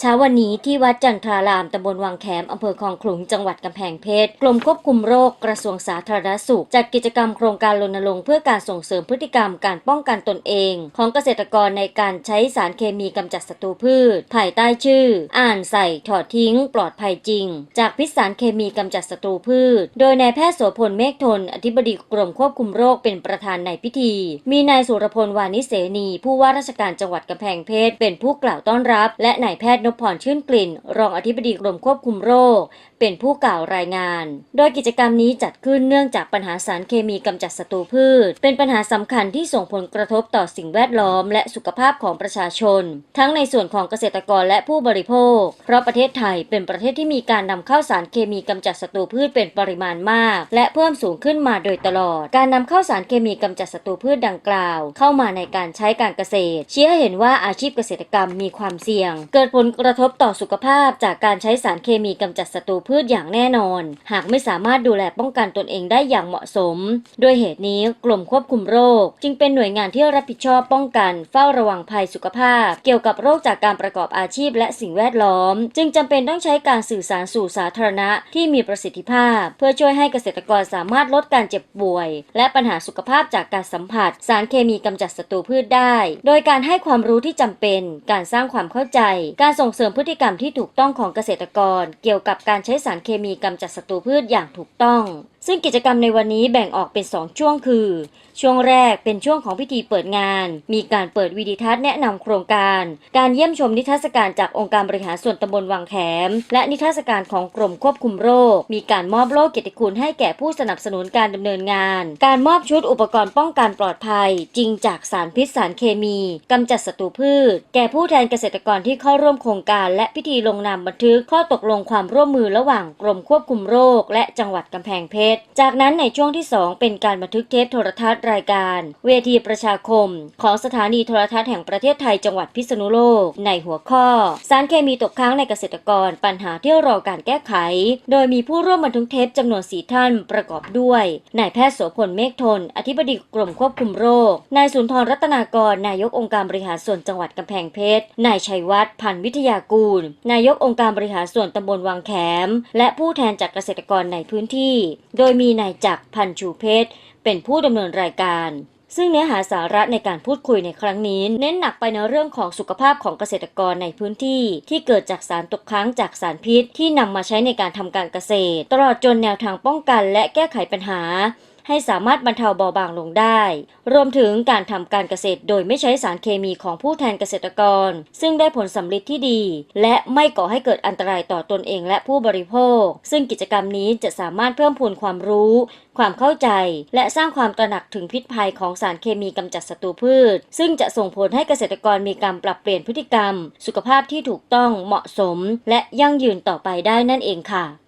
เช้าวันนี้ที่วัดจันทรารามตำบลวังแขมอำเภอคลองขลุงจังหวัดกำแพงเพชรกรมควบคุมโรคกระทรวงสาธารณสุข จัดกิจกรรมโครงการรณรงค์เพื่อการส่งเสริมพฤติกรรมการป้องกันตนเอง ของเกษตรกรในการใช้สารเคมีกำจัดศัตรูพืช ภายใต้ชื่อ อ่านใส่ถอดทิ้ง ปลอดภัยจริง จากพิษสารเคมีกำจัดศัตรูพืช โดยนายแพทย์โสพลเมฆทน อธิบดีกรมควบคุมโรคเป็นประธานในพิธี มีนายสุรพลวานิเสนี ผู้ว่าราชการจังหวัดกำแพงเพชรเป็นผู้กล่าวต้อนรับ และนายแพทย์นพพรชื่นกลิ่น รองอธิบดีกรมควบคุมโรค เป็นผู้กล่าวรายงาน โดยกิจกรรมนี้จัดขึ้นเนื่องจากปัญหาสารเคมีกำจัดศัตรูพืช เป็นปัญหาสำคัญที่ส่งผลกระทบต่อสิ่งแวดล้อม และสุขภาพของประชาชน ทั้งในส่วนของเกษตรกรและผู้บริโภค เพราะประเทศไทยเป็นประเทศที่มีการนำเข้าสารเคมีกำจัดศัตรูพืชเป็นปริมาณมาก และเพิ่มสูงขึ้นมาโดยตลอด การนำเข้าสารเคมีกำจัดศัตรูพืชดังกล่าว เข้ามาในการใช้การเกษตร เชี้ให้เห็นว่าอาชีพเกษตรกรรมมีความเสี่ยง เกิดผลกระทบต่อสุขภาพจากการใช้สารเคมีกำจัดศัตรูพืชอย่างแน่นอน หากไม่สามารถดูแลป้องกันตนเองได้อย่างเหมาะสมโดยเหตุนี้กรมควบคุมโรค จึงเป็นหน่วยงานที่รับผิดชอบป้องกัน เฝ้าระวังภัยสุขภาพ เกี่ยวกับโรคจากการประกอบอาชีพและสิ่งแวดล้อม จึงจำเป็นต้องใช้การสื่อสารสู่สาธารณะที่มีประสิทธิภาพ เพื่อช่วยให้เกษตรกรสามารถลดการเจ็บป่วย และปัญหาสุขภาพจากการสัมผัส สารเคมีกำจัดศัตรูพืชได้ โดยการให้ความรู้ที่จำเป็น การสร้างความเข้าใจ การส่ง่งเสริมพฤติกรรมที่ถูกต้องของเกษตรกร เกี่ยวกับการใช้สารเคมีกำจัดศัตรูพืชอย่างถูกต้อง ซึ่งกิจกรรมในวันนี้แบ่งออกเป็น 2 ช่วงคือ ช่วงแรกเป็นช่วงของพิธีเปิดงาน มีการเปิดวิดีทัศน์แนะนำโครงการ การเยี่ยมชมนิทรรศการจากองค์การบริหารส่วนตำบลวังแขม และนิทรรศการของกรมควบคุมโรค มีการมอบโล่เกียรติคุณให้แก่ผู้สนับสนุนการดำเนินงาน การมอบชุดอุปกรณ์ป้องกันปลอดภัย จริงจากสารพิษสารเคมีกำจัดศัตรูพืช แก่ผู้แทนเกษตรกรที่เข้าร่วมโครงการ และพิธีลงนามบันทึกข้อตกลงความร่วมมือระหว่างกรมควบคุมโรค และจังหวัดกำแพงเพชรจากนั้นในช่วงที่ 2 เป็นการบันทึกเทปโทรทัศน์รายการ เวทีประชาคม ของสถานีโทรทัศน์แห่งประเทศไทยจังหวัดพิษณุโลก ในหัวข้อ สารเคมีตกค้างในเกษตรกรปัญหาที่รอการแก้ไข โดยมีผู้ร่วมบันทึกเทปจำนวนสีท่านประกอบด้วยนายแพทย์โสพลเมฆทน อธิบดีกรมควบคุมโรค นายสุนทรรัตนากร นายกองค์การบริหารส่วนจังหวัดกำแพงเพชร นายชัยวัฒน์พันธ์วิทยากูล นายกองค์การบริหารส่วนตำบลวังแขม และผู้แทนจากเกษตรกรในพื้นที่ โดยยมีนายจักรพันชูเพชรเป็นผู้ดำเนินรายการ ซึ่งเนื้อหาสาระในการพูดคุยในครั้งนี้ เน้นหนักไปในเรื่องของสุขภาพของเกษตรกรในพื้นที่ ที่เกิดจากสารตกค้างจากสารพิษ ที่นำมาใช้ในการทำการเกษตร ตลอดจนแนวทางป้องกันและแก้ไขปัญหา ให้สามารถบรรเทาเบาบางลงได้ รวมถึงการทำการเกษตรโดยไม่ใช้สารเคมีของผู้แทนเกษตรกร ซึ่งได้ผลสำลิดที่ดี และไม่ก่อให้เกิดอันตรายต่อตนเองและผู้บริโภค ซึ่งกิจกรรมนี้จะสามารถเพิ่มพูนความรู้ ความเข้าใจ และสร้างความตระหนักถึงพิษภัยของสารเคมีกำจัดศัตรูพืช ซึ่งจะส่งผลให้เกษตรกรมีการปรับเปลี่ยนพฤติกรรม สุขภาพที่ถูกต้องเหมาะสม และยั่งยืนต่อไปได้นั่นเองค่ะ